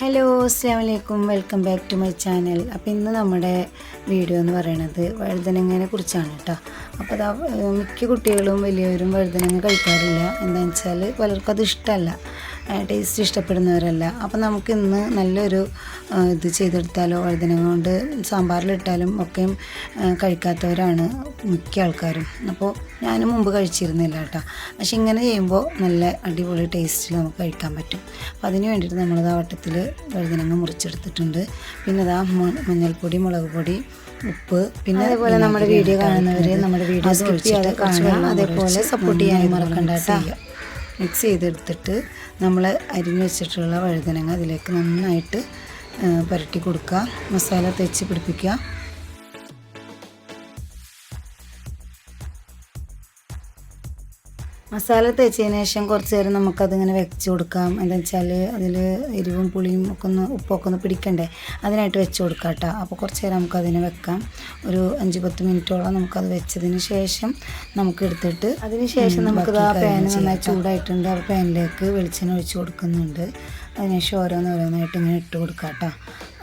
Hello അസ്സാം വലൈക്കും welcome back to my channel അപ്പോൾ ഇന്ന് നമ്മുടെ വീഡിയോ എന്ന് പറയുന്നത് വഴുതനങ്ങനെ കുറിച്ചാണ് കേട്ടോ അപ്പോൾ അതാ മിക്ക കുട്ടികളും വലിയവരും വഴുതനങ്ങ കഴിക്കാറില്ല. എന്താണെന്ന് വെച്ചാൽ പലർക്കും അത് ഇഷ്ടമല്ല ടേസ്റ്റ് ഇഷ്ടപ്പെടുന്നവരല്ല. അപ്പോൾ നമുക്ക് ഇന്ന് നല്ലൊരു ഇത് ചെയ്തെടുത്താലോ? വഴുതനങ്ങ കൊണ്ട് സാമ്പാറിലിട്ടാലും ഒക്കെയും കഴിക്കാത്തവരാണ് മിക്ക ആൾക്കാരും. അപ്പോൾ ഞാൻ മുമ്പ് കഴിച്ചിരുന്നില്ല കേട്ടോ. പക്ഷെ ഇങ്ങനെ ചെയ്യുമ്പോൾ നല്ല അടിപൊളി ടേസ്റ്റിൽ നമുക്ക് കഴിക്കാൻ പറ്റും. അപ്പം അതിന് വേണ്ടിയിട്ട് നമ്മളത് ആ വട്ടത്തിൽ വഴുതനങ്ങ മുറിച്ചെടുത്തിട്ടുണ്ട്. പിന്നെ ഇതാ മ- മഞ്ഞൾപ്പൊടി മുളക് പൊടി ഉപ്പ് പിന്നെ അതേപോലെ നമ്മുടെ വീഡിയോ കാണുന്നവർ നമ്മുടെ വീഡിയോ സ്കിപ്പ് ചെയ്യാതെ കാണുക. അതേപോലെ സപ്പോർട്ട് ചെയ്യാൻ മറക്കണ്ട കേട്ടോ. മിക്സ് ചെയ്തെടുത്തിട്ട് നമ്മൾ അരിഞ്ഞ് വെച്ചിട്ടുള്ള വഴുതനങ്ങ അതിലേക്ക് നന്നായിട്ട് പുരട്ടി കൊടുക്കുക. മസാല തേച്ച് പിടിപ്പിക്കുക. മസാല തേച്ചതിന് ശേഷം കുറച്ച് നേരം നമുക്കതിങ്ങനെ വെച്ച് കൊടുക്കാം. എന്താ വെച്ചാൽ അതിൽ എരിവും പുളിയും ഒക്കെ ഒന്ന് ഉപ്പൊക്കെ ഒന്ന് പിടിക്കണ്ടേ? അതിനായിട്ട് വെച്ച് കൊടുക്കാം കേട്ടോ അപ്പോൾ കുറച്ച് നേരം നമുക്കതിനെ വെക്കാം. ഒരു അഞ്ച് പത്ത് മിനിറ്റോളം നമുക്കത് വെച്ചതിന് ശേഷം നമുക്ക് എടുത്തിട്ട് അതിന് ശേഷം നമുക്കത് ആ പാൻ നന്നായി ചൂടായിട്ടുണ്ട്. ആ പാനിലേക്ക് വെളിച്ചെണ്ണ ഒഴിച്ച് കൊടുക്കുന്നുണ്ട്. അതിനുശേഷം ഓരോന്നോരോന്നായിട്ട് ഇങ്ങനെ ഇട്ട് കൊടുക്കാം കേട്ടോ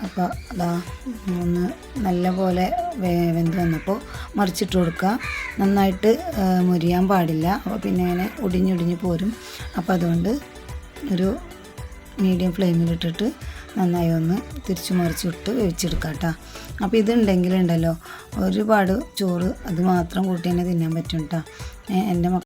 അപ്പോൾ അതാ ഒന്ന് നല്ലപോലെ വെന്ത് വന്നപ്പോൾ മറിച്ചിട്ട് കൊടുക്കുക. നന്നായിട്ട് മുരിയാൻ പാടില്ല. അപ്പോൾ പിന്നെ ഇങ്ങനെ ഒടിഞ്ഞൊടിഞ്ഞ് പോരും. അപ്പോൾ അതുകൊണ്ട് ഒരു മീഡിയം ഫ്ലെയിമിലിട്ടിട്ട് നന്നായി ഒന്ന് തിരിച്ചു മറിച്ചിട്ട് വേവിച്ചെടുക്കാം കേട്ടോ. അപ്പോൾ ഇതുണ്ടെങ്കിലുണ്ടല്ലോ ഒരുപാട് ചോറ് അത് മാത്രം കൂട്ടി തന്നെ തിന്നാൻ പറ്റും കേട്ടോ. എന്റെ